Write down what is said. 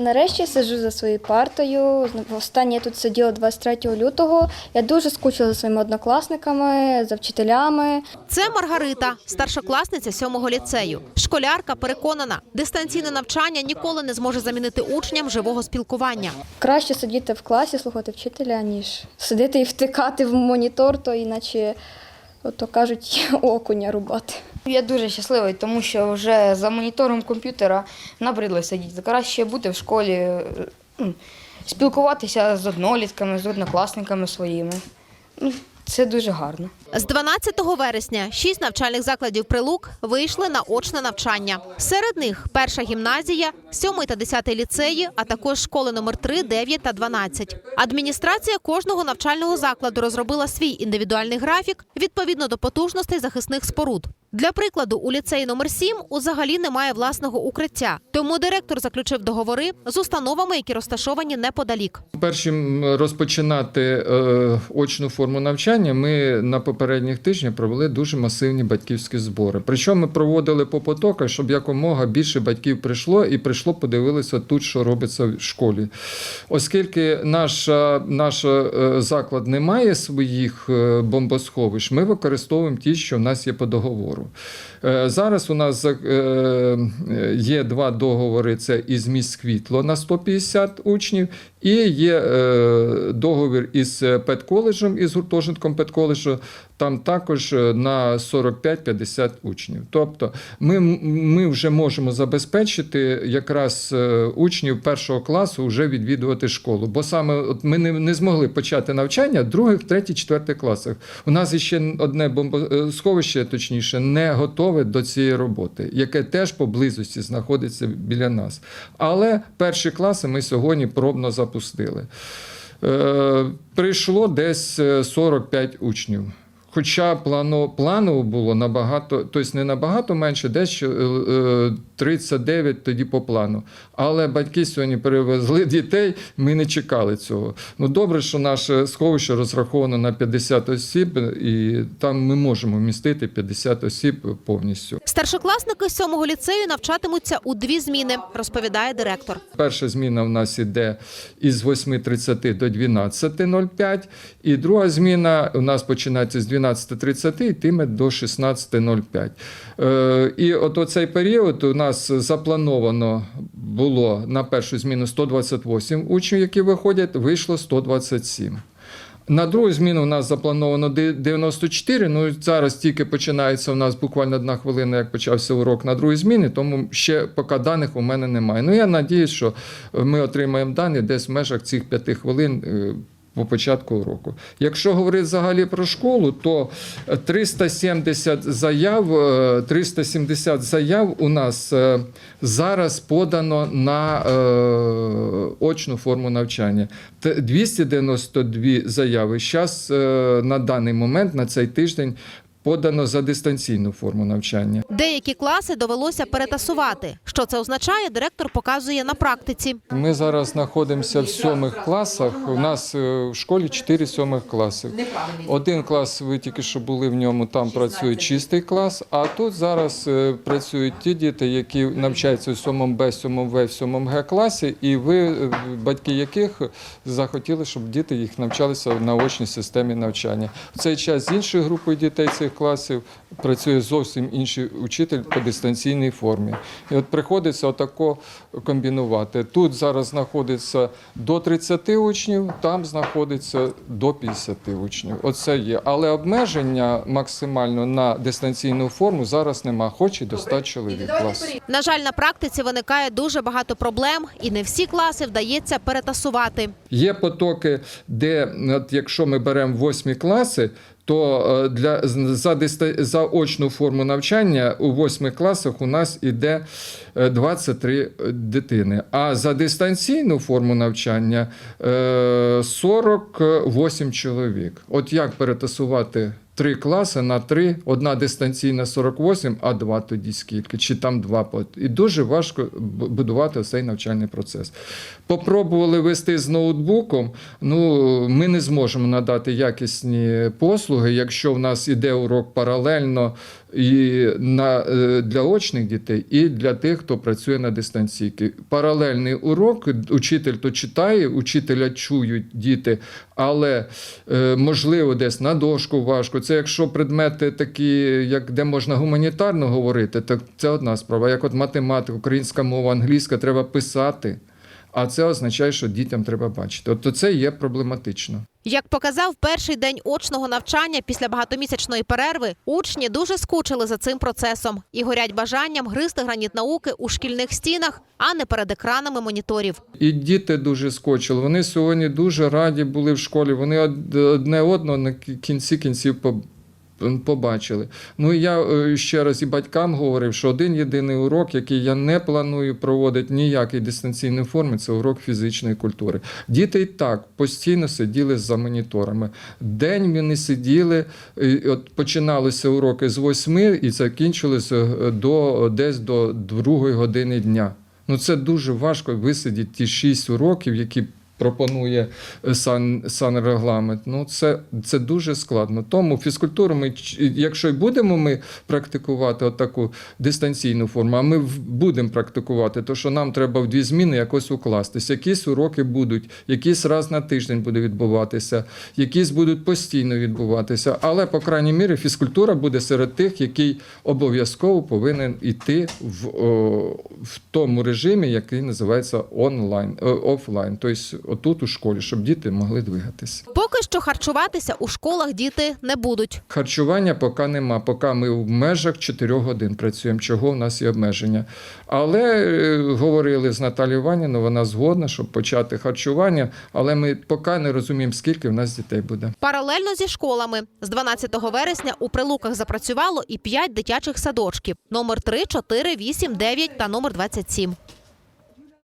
Нарешті сиджу за своєю партою. Останнє я тут сиділа 23 лютого. Я дуже скучила за своїми однокласниками, за вчителями. Це Маргарита, старшокласниця сьомого ліцею. Школярка переконана, дистанційне навчання ніколи не зможе замінити учням живого спілкування. Краще сидіти в класі, слухати вчителя, ніж сидіти і втикати в монітор, то іначе, от то кажуть, окуня рубати. Я дуже щасливий, тому що вже за монітором комп'ютера набридло сидіти. Краще бути в школі, е, ну, спілкуватися з однолітками, з однокласниками своїми. Ну, Це дуже гарно. З 12 вересня шість навчальних закладів прилук вийшли на очне навчання. Серед них перша гімназія, 7 та 10 ліцеї, а також школи номер 3, 9 та 12. Адміністрація кожного навчального закладу розробила свій індивідуальний графік відповідно до потужностей захисних споруд. Для прикладу, у ліцеї номер 7 взагалі немає власного укриття, тому директор заключив договори з установами, які розташовані неподалік. Першим розпочинати е, очну форму навчання ми на попередніх тижнях провели дуже масивні батьківські збори. Причому ми проводили по потоках, щоб якомога більше батьків прийшло і прийшло, подивилися тут, що робиться в школі. Оскільки наш, наш е, заклад не має своїх е, бомбосховищ, ми використовуємо ті, що в нас є по договору. Е, Зараз у нас е, е, є два договори: це із Міськвітло на 150 учнів, і є е, договір із педколеджем, із гуртожитком педколеджу, там також е, на 45-50 учнів. Тобто ми, ми вже можемо забезпечити якраз е, учнів першого класу вже відвідувати школу. Бо саме от ми не, не змогли почати навчання в других, третіх, четвертих класах. У нас ще одне бомбосховище, точніше, не готове до цієї роботи, яке теж поблизості знаходиться біля нас. Але перші класи ми сьогодні пробно запустили. Е, прийшло десь е, 45 учнів. Хоча плано, планово було набагато, тобто не набагато менше, десь е, е, 39 тоді по плану. Але батьки сьогодні перевезли дітей, ми не чекали цього. Ну добре, що наше сховище розраховано на 50 осіб, і там ми можемо вмістити 50 осіб повністю. Старшокласники сьомого ліцею навчатимуться у дві зміни, розповідає директор. Перша зміна в нас іде із 8.30 до 12.05, і друга зміна у нас починається з 12.30 і йтиме до 16.05. Е, І от оцей період у нас заплановано було на першу зміну 128 учнів, які виходять, вийшло 127. На другу зміну у нас заплановано 94, ну зараз тільки починається у нас буквально одна хвилина, як почався урок на другій зміні, тому ще поки даних у мене немає. Ну я надіюсь, що ми отримаємо дані десь в межах цих п'яти хвилин. Е, По початку року. Якщо говорити взагалі про школу, то 370 заяв, е, 370 заяв у нас е, зараз подано на е, очну форму навчання. 292 заяви зараз на даний момент, на цей тиждень, подано за дистанційну форму навчання. Деякі класи довелося перетасувати. Що це означає, директор показує на практиці. Ми зараз знаходимося в сьомих класах. У нас е, в школі чотири сьомих класи. Один клас, ви тільки що були в ньому, там працює чистий клас, а тут зараз е, працюють ті діти, які навчаються в 7 Б, 7 В, 7 Г класі, і ви, е, батьки яких захотіли, щоб діти їх навчалися в наочній системі навчання. В цей час з іншою групою дітей цих класів працює зовсім інший учитель по дистанційній формі. І от приходиться отако комбінувати. Тут зараз знаходиться до 30 учнів, там знаходиться до 50 учнів. Оце є. Але обмеження максимально на дистанційну форму зараз нема, хоч і до 100 чоловік клас. На жаль, на практиці виникає дуже багато проблем, і не всі класи вдається перетасувати. Є потоки, де от якщо ми беремо восьмі класи, то е, для за, за очну форму навчання у восьмих класах у нас іде е, 23 дитини. А за дистанційну форму навчання е, 48 чоловік. От як перетасувати три класи на три, одна дистанційна 48, а два тоді скільки, чи там два. І дуже важко будувати цей навчальний процес. Попробували вести з ноутбуком. Ну, ми не зможемо надати якісні послуги, якщо в нас іде урок паралельно і на, е, для очних дітей, і для тих, хто працює на дистанційці. Паралельний урок, учитель то читає, учителя чують діти, але е, можливо десь на дошку важко. Це якщо предмети такі, як де можна гуманітарно говорити, так це одна справа. Як от математика, українська мова, англійська, треба писати. А це означає, що дітям треба бачити. От це є проблематично. Як показав перший день очного навчання після багатомісячної перерви, учні дуже скучили за цим процесом і горять бажанням гризти граніт науки у шкільних стінах, а не перед екранами моніторів. І діти дуже скочили. Вони сьогодні дуже раді були в школі. Вони од- одне одного на кінці кінців по- побачили. Ну я е, ще раз і батькам говорив, що один єдиний урок, який я не планую проводити ніякій дистанційній формі, це урок фізичної культури. Діти і так постійно сиділи за моніторами. День вони сиділи, от починалися уроки з восьми і закінчилися е, до десь до другої години дня. Ну це дуже важко висидіти ті шість уроків, які пропонує е, сан, санрегламент. Ну це, це дуже складно. Тому фізкультуру ми, якщо й будемо ми практикувати отаку дистанційну форму, а ми будемо практикувати, то що нам треба в дві зміни якось укластися. Якісь уроки будуть, якісь раз на тиждень буде відбуватися, якісь будуть постійно відбуватися. Але, по крайній мірі, фізкультура буде серед тих, який обов'язково повинен іти в, о, в тому режимі, який називається онлайн, е, офлайн, тобто отут у школі, щоб діти могли двигатися. Поки що харчуватися у школах діти не будуть. Харчування поки нема, поки ми в межах 4 годин працюємо, чого в нас є обмеження. Але е, говорили з Наталією Іванівною, вона згодна, щоб почати харчування, але ми поки не розуміємо, скільки в нас дітей буде. Паралельно зі школами з 12 вересня у Прилуках запрацювало і 5 дитячих садочків: номер 3, 4, 8, 9 та номер 27.